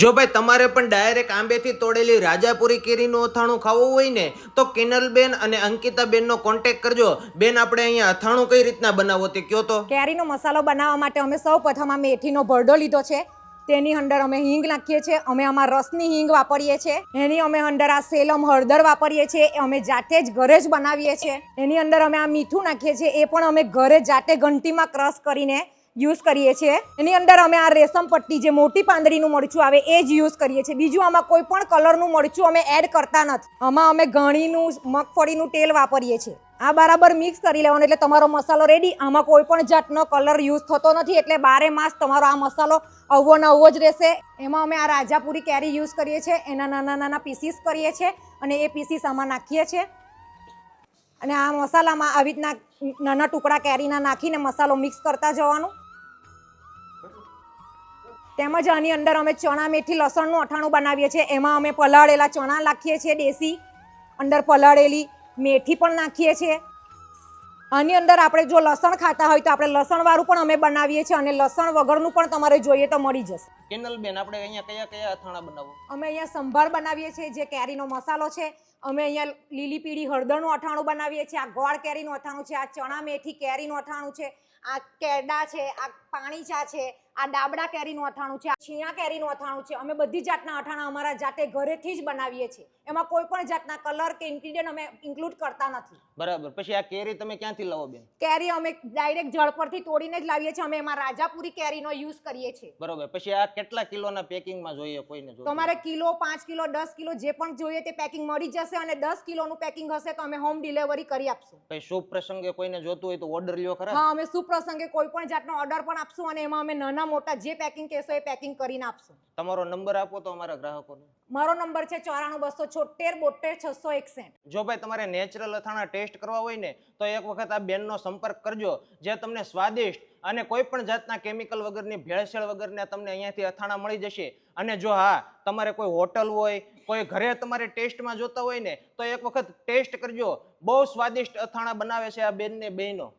જો ભાઈ તમારે પણ ડાયરેક્ટ આંબેથી તોડેલી રાજાપુરી કેરીનું અથાણું ખાવું હોય ને, તો કિનલબેન અને અંકિતાબેનનો કોન્ટેક કરજો. બેન, આપણે અહીંયા અથાણું કઈ રીતના બનાવો તે કયો તો? કેરીનો મસાલો બનાવવા માટે અમે સૌ પ્રથમ આ મેથીનો ભરડો લીધો છે. તેની અંદર અમે હિંગ નાખીએ છીએ, અમે આમાં રસની હિંગ વાપરીએ છીએ. એની અમે અંદર આ સેલમ હળદર વાપરીએ છીએ, એ અમે જાતે જ ઘરે જ બનાવીએ છીએ. એની અંદર અમે આ મીઠું નાખીએ છીએ, એ પણ અમે ઘરે જાતે ઘંટીમાં ક્રશ કરીને યુઝ કરીએ છીએ. એની અંદર અમે આ રેશમ પટ્ટી જે મોટી પાંદડીનું મરચું આવે એ જ યુઝ કરીએ છીએ. બીજું આમાં કોઈ પણ કલરનું મરચું અમે એડ કરતા નથી. આમાં અમે ઘણીનું મગફળીનું તેલ વાપરીએ છીએ. આ બરાબર મિક્સ કરી લેવાનું એટલે તમારો મસાલો રેડી આમાં કોઈ પણ જાતનો કલર યુઝ થતો નથી એટલે બારે માસ તમારો આ મસાલો અવવો ને અવવો જ રહેશે. એમાં અમે આ રાજાપુરી કેરી યુઝ કરીએ છીએ. એના નાના નાના પીસીસ કરીએ છીએ અને એ પીસીસ આમાં નાખીએ છીએ. અને આ મસાલામાં આવી રીતના નાના ટુકડા કેરીના નાખીને મસાલો મિક્સ કરતા જવાનું. તેમજ આની અંદર અમે ચણા મેથી લસણનું અઠાણું બનાવીએ છીએ. એમાં અમે પલાળેલા ચણા નાખીએ છીએ દેશી. અંદર પલાળેલી મેથી પણ નાખીએ છીએ. આની અંદર આપણે જો લસણ ખાતા હોય તો આપણે લસણવાળું પણ અમે બનાવીએ છીએ અને લસણ વગરનું પણ તમારે જોઈએ તો મળી જશે. કિનલબેન આપણે અહીંયા કયા કયા અથાણા બનાવો અમે અહીંયા સંભાર બનાવીએ છીએ જે કેરીનો મસાલો છે. અમે અહીંયા લીલી પીળી હળદરનું અઠાણું બનાવીએ છીએ આ ગોળ કેરીનું અઠાણું છે આ ચણા મેથી કેરીનું અઠાણું છે આ કેરડા છે આ પાણી ચા છે આ ડાબડા કેરીનું અઠાણું છે આ છીણા કેરીનું અઠાણું છે. અમે બધી જાતના અઠાણા અમારા જાતે ઘરેથી જ બનાવીએ છીએ. એમાં કોઈ પણ જાતના કલર કે ઇન્ગ્રીડિયન્ટ અમે ઇન્ક્લુડ કરતા નથી. બરાબર. પછી આ કેરી તમે ક્યાંથી લાવો બેન? કેરી અમે ડાયરેક્ટ જળ પરથી તોડીને જ લાવીએ છીએ. અમે એમાં રાજાપુરી કેરીનો યુઝ કરીએ છીએ. બરોબર. પછી આ કેટલા કિલોના પેકિંગમાં જોઈએ કોઈને તમારે કિલો પાંચ કિલો દસ કિલો જે પણ જોઈએ તે પેકિંગ મળી જશે. અને દસ કિલોનું પેકિંગ હશે તો અમે હોમ ડિલિવરી કરી આપશું. કઈ શુભ પ્રસંગે કોઈને જોતું હોય તો ઓર્ડર લ્યો ખરા? હા અમે સુપ્રસંગે કોઈ પણ જાતનો ઓર્ડર પણ આપશું અને એમાં અમે નાના મોટા જે પેકિંગ કહેશો એ પેકિંગ કરીને આપશું. તમારો નંબર આપો તો અમારા ગ્રાહકોને. મારો નંબર છે ચોરાણું બસો છોતેર બોતેર છસો એકસઠ. જો ભાઈ તમારે નેચરલ અથાણા ટેસ્ટ કરવા હોય ને તો એક વખત આ બેનનો સંપર્ક કરજો જે તમને સ્વાદિષ્ટ અને કોઈ પણ જાતના કેમિકલ વગરની ભેળસેળ વગરના તમને અહીંયાથી અથાણા મળી જશે. અને જો હા તમારે કોઈ હોટલ હોય કોઈ ઘરે તમારે ટેસ્ટમાં જોતા હોય ને, તો એક વખત ટેસ્ટ કરજો. બહુ સ્વાદિષ્ટ અથાણા બનાવે છે આ બેનને બેનો